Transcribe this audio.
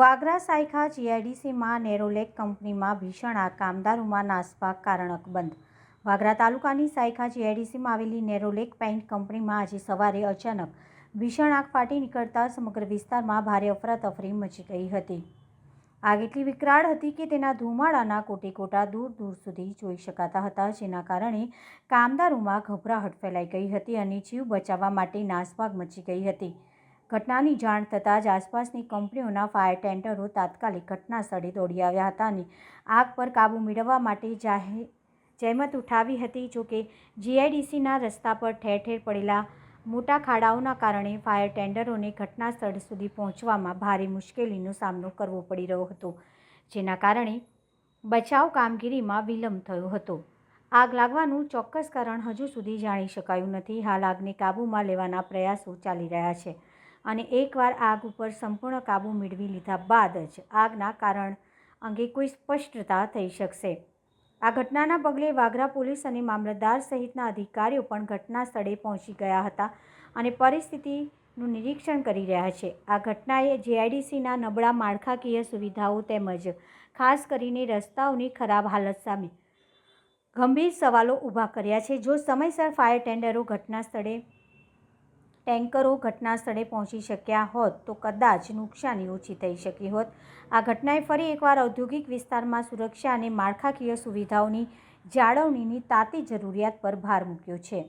વાગરા સાયખા જીઆઈડીસીમાં નેરોલેક કંપનીમાં ભીષણ આગ, કામદારોમાં નાસભાગ કારણ અકબંધ વાગરા તાલુકાની સાયખા જીઆઈડીસીમાં આવેલી નેરોલેક પેઇન્ટ કંપનીમાં આજે સવારે અચાનક ભીષણ આગ ફાટી નીકળતા સમગ્ર વિસ્તારમાં ભારે અફરાતફરી મચી ગઈ હતી. આગ એટલી વિકરાળ હતી કે તેના ધુમાડાના કોટે કોટા દૂર દૂર સુધી જોઈ શકાતા હતા, જેના કારણે કામદારોમાં ગભરાહટ ફેલાઈ ગઈ હતી અને જીવ બચાવવા માટે નાસભાગ મચી ગઈ હતી. ઘટનાની જાણ થતાં જ આસપાસની કંપનીઓના ફાયર ટેન્ડરો તાત્કાલિક ઘટના સ્થળે દોડી આવ્યા હતા અને આગ પર કાબૂ મેળવવા માટે જાહેર જહેમત ઉઠાવી હતી. જોકે જીઆઈડીસીના રસ્તા પર ઠેર ઠેર પડેલા મોટા ખાડાઓના કારણે ફાયર ટેન્ડરોને ઘટના સ્થળ સુધી પહોંચવામાં ભારે મુશ્કેલીનો સામનો કરવો પડી રહ્યો હતો, જેના કારણે બચાવ કામગીરીમાં વિલંબ થયો હતો. આગ લાગવાનું ચોક્કસ કારણ હજુ સુધી જાણી શકાયું નથી. હાલ આગને કાબૂમાં લેવાના પ્રયાસો ચાલી રહ્યા છે. અને એકવાર આગ ઉપર સંપૂર્ણ કાબૂ મેળવી લીધા બાદ જ આગના કારણ અંગે કોઈ સ્પષ્ટતા થઈ શકશે. આ ઘટનાના પગલે વાગરા પોલીસ અને મામલતદાર સહિતના અધિકારીઓ પણ ઘટના સ્થળે પહોંચી ગયા હતા અને પરિસ્થિતિનું નિરીક્ષણ કરી રહ્યા છે. આ ઘટનાએ જેઆઈડીસીના નબળા માળખાકીય સુવિધાઓ તેમજ ખાસ કરીને રસ્તાઓની ખરાબ હાલત સામે ગંભીર સવાલો ઊભા કર્યા છે. જો સમયસર ફાયર ટેન્ડરો ઘટના સ્થળે ટેન્કરો ઘટના સ્થળે પહોંચી શક્યા હોત તો કદાચ નુકસાની ઓછી થઈ શકી હોત. આ ઘટનાએ ફરી એકવાર ઔદ્યોગિક વિસ્તારમાં સુરક્ષા અને માળખાકીય સુવિધાઓની જાળવણીની તાતી જરૂરિયાત પર ભાર મૂક્યો છે.